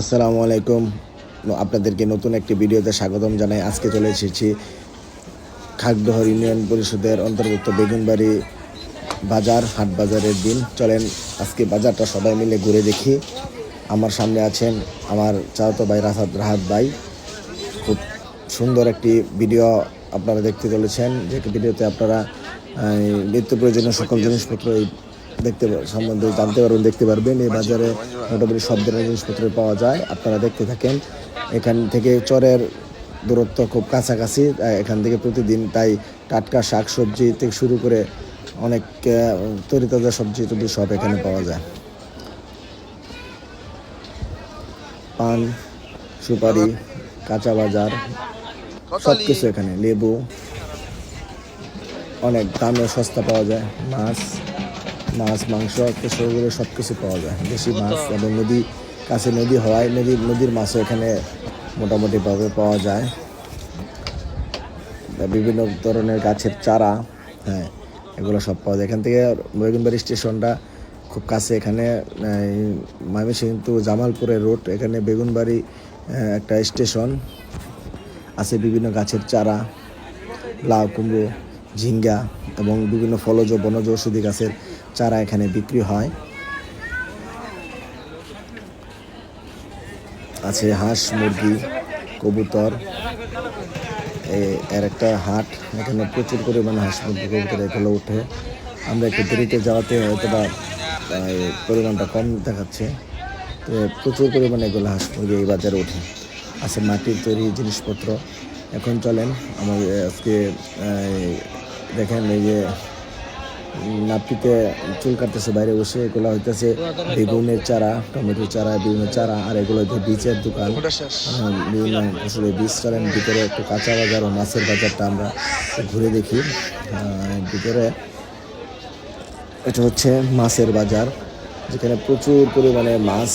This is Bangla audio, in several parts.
আসসালামু আলাইকুম। আপনাদেরকে নতুন একটি ভিডিওতে স্বাগতম জানাই। আজকে চলে এসেছি খাগডহর ইউনিয়ন পরিষদের অন্তর্ভুক্ত বেগুনবাড়ি বাজার, হাট বাজারের দিন। চলেন, আজকে বাজারটা সবাই মিলে ঘুরে দেখি। আমার সামনে আছেন আমার চাচাতো ভাই রাহাত রাহাত ভাই। খুব সুন্দর একটি ভিডিও আপনারা দেখতে চলেছেন। যে ভিডিওতে আপনারা নিত্য প্রয়োজনীয় সকল জিনিসপত্র এই দেখতে সম্বন্ধে জানতে পারবেন, দেখতে পারবেন। এই বাজারে মোটামুটি সব ধরনের জিনিসপত্র পাওয়া যায়। আপনারা দেখতে থাকেন। এখান থেকে চরের দূরত্ব খুব কাছাকাছি। এখান থেকে প্রতিদিন তাই টাটকা শাক সবজি থেকে শুরু করে অনেক তরিতাজা সবজি টবজি সব এখানে পাওয়া যায়। পান, সুপারি, কাঁচা বাজার সব কিছু এখানে। লেবু, অনেক দামে সস্তা পাওয়া যায়। মাছ। মাছ মাংস করে সব কিছু পাওয়া যায়। বেশি মাছ এবং নদী কাছে নদী হওয়ায় নদী নদীর মাছও এখানে মোটামুটিভাবে পাওয়া যায়। বিভিন্ন ধরনের গাছের চারা হ্যাঁ এগুলো সব পাওয়া যায়। এখান থেকে বেগুনবাড়ি স্টেশনটা খুব কাছে এখানে ময়মনসিংহ কিন্তু জামালপুরের রোড এখানে বেগুনবাড়ি একটা স্টেশন আছে বিভিন্ন গাছের চারা লাউ কুমড়ো ঝিঙ্গা। এবং বিভিন্ন ফলজ বনজ ঔষধি গাছের চারা এখানে বিক্রি হয়। আছে হাঁস, মুরগি, কবুতর। এর একটা হাট, এখানে প্রচুর পরিমাণে হাঁস, মুরগি, কবুতর এগুলো ওঠে। আমরা একটু দেরিতে যাওয়াতে হয়তোবা পরিমাণটা কম দেখাচ্ছে। তো প্রচুর পরিমাণে এগুলো হাঁস, মুরগি এই বাজারে ওঠে। আছে মাটির তৈরি জিনিসপত্র। এখন চলেন, আমাদের আজকে দেখেন এই যে নাপিতে চুল কাটতেছে বাইরে বসে এগুলো হইতেছে বেগুনের চারা টমেটোর চারা বিভিন্ন চারা আর এগুলো হচ্ছে বীজের দোকান। বিভিন্ন আসলে বীজ চালেন ভিতরে একটু কাঁচা বাজার ও মাছের বাজারটা আমরা ঘুরে দেখি। ভিতরে এটা হচ্ছে মাছের বাজার যেখানে প্রচুর পরিমাণে মাছ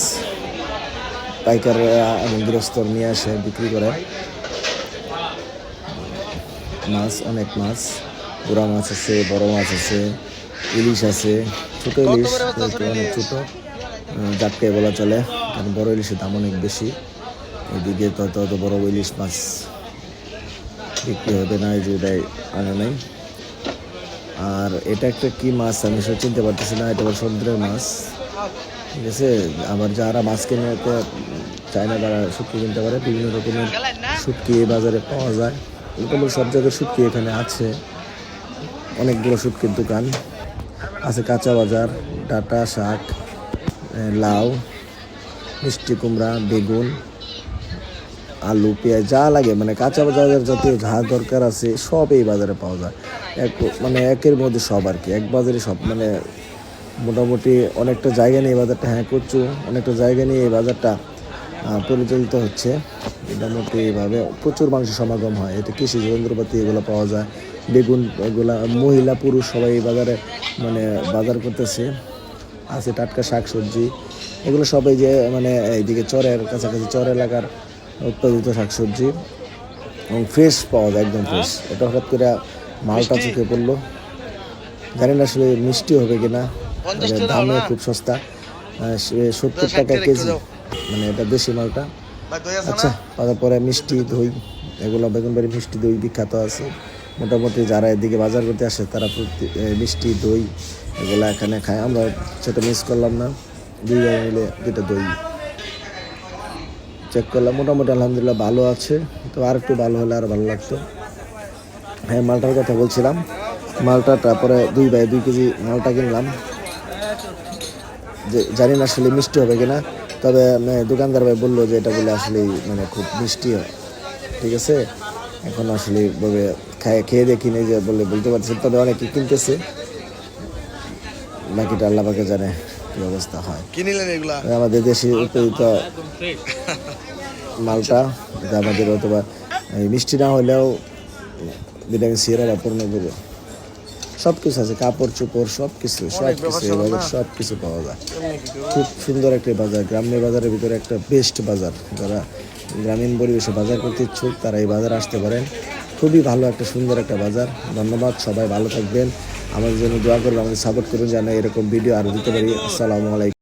পাইকাররা এবং গৃহস্থর নিয়ে আসে বিক্রি করে। মাছ অনেক মাছ। গুড়া মাছ আছে বড় মাছ আছে ইলিশ আছে ছোট ইলিশ অনেক ছোট জাটকায় বলা চলে কারণ বড় ইলিশের দাম অনেক বেশি। এদিকে তত তত বড় ইলিশ মাছ বিক্রি হবে না এই যে এটাই আনে নাই। আর এটা একটা কি মাছ আমি সেটা চিনতে পারতেছি না এটা আবার সমুদ্রের মাছ। ঠিক আছে? আবার যারা মাছ কিনে চায় না তারা শুটকি কিনতে পারে বিভিন্ন রকমের শুটকি বাজারে পাওয়া যায়। মোটামুটি সব জায়গায় শুটকি এখানে আছে। অনেকগুলো শুটকির দোকান। আছে কাঁচা বাজার, ডাটা, শাক লাউ, মিষ্টি কুমড়া, বেগুন, আলু, পেঁয়াজ, যা লাগে। মানে কাঁচা বাজারের জাতীয় যা দরকার আছে, সব এই বাজারে পাওয়া যায়। এক মানে একের মধ্যে সব আর কি। এক বাজারে সব মানে মোটামুটি অনেকটা জায়গা নিয়ে এই বাজারটা হ্যাঁ করছু অনেকটা জায়গা নিয়ে এই বাজারটা পরিচালিত হচ্ছে। মোটামুটি এইভাবে প্রচুর মাংস সমাগম হয়। এতে কৃষি যন্ত্রপাতি এগুলো পাওয়া যায়। বেগুন এগুলা মহিলা পুরুষ সবাই এই বাজারে মানে বাজার করতেছে। আছে টাটকা শাক সবজি এগুলো সবাই যে মানে এইদিকে চরের কাছাকাছি চর এলাকার উৎপাদিত শাকসবজি। এবং ফ্রেশ পাওয়া যায় একদম ফ্রেশ এটা হঠাৎ করে মালটা চোখে পড়ল। জানি না আসলে মিষ্টি হবে কিনা। দামে খুব সস্তা। সত্তর টাকা কেজি। মানে এটা দেশি মালটা। আচ্ছা তারপরে মিষ্টি দই। এগুলো বেগুনবাড়ি মিষ্টি দই বিখ্যাত আছে। মোটামুটি যারা এদিকে বাজার করতে আসে, তারা মিষ্টি, দই এগুলো এখানে খায়। আমরা সেটা মিস করলাম না। দুই ভাই মিলে দুটো দই চেক করলাম। মোটামুটি আলহামদুলিল্লাহ ভালো আছে। তো আর একটু ভালো হলে আর ভালো লাগতো। হ্যাঁ মালটার কথা বলছিলাম। মালটা তারপরে দুই ভাই দুই কেজি মালটা কিনলাম। যে, জানি না আসলে মিষ্টি হবে কিনা। তবে মানে দোকানদার ভাই বলল যে, এটা বলে আসলে মানে খুব মিষ্টি হয়। ঠিক আছে? এখন আসলে ভাবে খায় খেয়ে দেখি নেই যে বলে বলতে পারছি তবে অনেকে কিনতেছে। বাকিটা আল্লাহ পাকে জানে কি অবস্থা হয়। কি নিলেন এগুলা? আমাদের দেশে উৎপাদিত মালটা এটা আমাদের অথবা এই মিষ্টি না হলেও ভিটামিন সি এর অভাব পূর্ণ করবে সব কিছু আছে কাপড় চোপড় সব কিছু সব কিছু বাজার সব কিছু পাওয়া যায়। খুব সুন্দর একটা বাজার গ্রাম্য বাজারের ভিতরে একটা বেস্ট বাজার। যারা গ্রামীণ পরিবেশে বাজার করতে ইচ্ছুক, তারা এই বাজার আসতে পারেন। খুবই ভালো একটা, সুন্দর একটা বাজার। ধন্যবাদ, সবাই ভালো থাকবেন। আমাদের জন্য দোয়া করবেন, আমাদের সাপোর্ট করুন, যেন এরকম ভিডিও আরও দিতে পারি। আসসালামু আলাইকুম।